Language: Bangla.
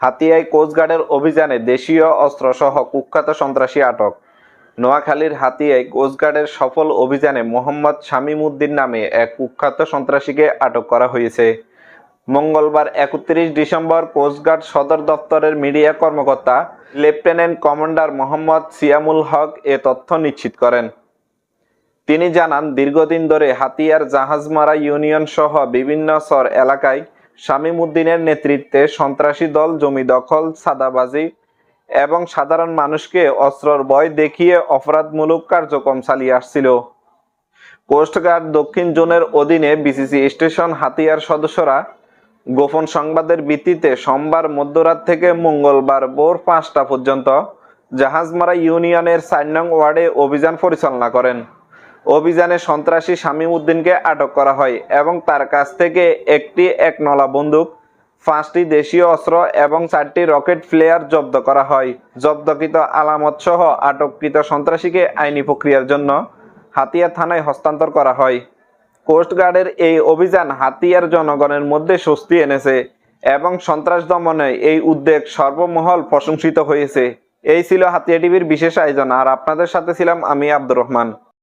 হাতিয়ায় কোস্টগার্ডের অভিযানে দেশীয় অস্ত্রসহ কুখ্যাত সন্ত্রাসী আটক। নোয়াখালীর হাতিয়ায় কোস্টগার্ডের সফল অভিযানে মোহাম্মদ শামীম উদ্দিন নামে এক কুখ্যাত সন্ত্রাসীকে আটক করা হয়েছে। মঙ্গলবার একত্রিশ ডিসেম্বর কোস্টগার্ড সদর দপ্তরের মিডিয়া কর্মকর্তা, লেফটেন্যান্ট কমান্ডার মোহাম্মদ সিয়ামুল হক এ তথ্য নিশ্চিত করেন। তিনি জানান, দীর্ঘদিন ধরে হাতিয়ার জাহাজমারা ইউনিয়ন সহ বিভিন্ন সর এলাকায় শামীম উদ্দিনের নেতৃত্বে সন্ত্রাসী দল জমি দখল, সাদাবাজি এবং সাধারণ মানুষকে অস্ত্রর ভয় দেখিয়ে অপরাধমূলক কার্যক্রম চালিয়ে আসছিল। কোস্টগার্ড দক্ষিণ জোনের অধীনে বিসিসি স্টেশন হাতিয়ার সদস্যরা গোপন সংবাদের ভিত্তিতে সোমবার মধ্যরাত থেকে মঙ্গলবার ভোর পাঁচটা পর্যন্ত জাহাজমারা ইউনিয়নের চার নং ওয়ার্ডে অভিযান পরিচালনা করেন। অভিযানে সন্ত্রাসী শামীম উদ্দিনকে আটক করা হয় এবং তার কাছ থেকে একটি একনলা বন্দুক, পাঁচটি দেশীয় অস্ত্র এবং চারটি রকেট ফ্লেয়ার জব্দ করা হয়। জব্দকৃত আলামত সহ আটককৃত সন্ত্রাসীকে আইনি প্রক্রিয়ার জন্য হাতিয়া থানায় হস্তান্তর করা হয়। কোস্টগার্ডের এই অভিযান হাতিয়ার জনগণের মধ্যে স্বস্তি এনেছে এবং সন্ত্রাস দমনে এই উদ্যোগ সর্বমহল প্রশংসিত হয়েছে। এই ছিল হাতিয়া টিভির বিশেষ আয়োজন। আর আপনাদের সাথে ছিলাম আমি আব্দুর রহমান।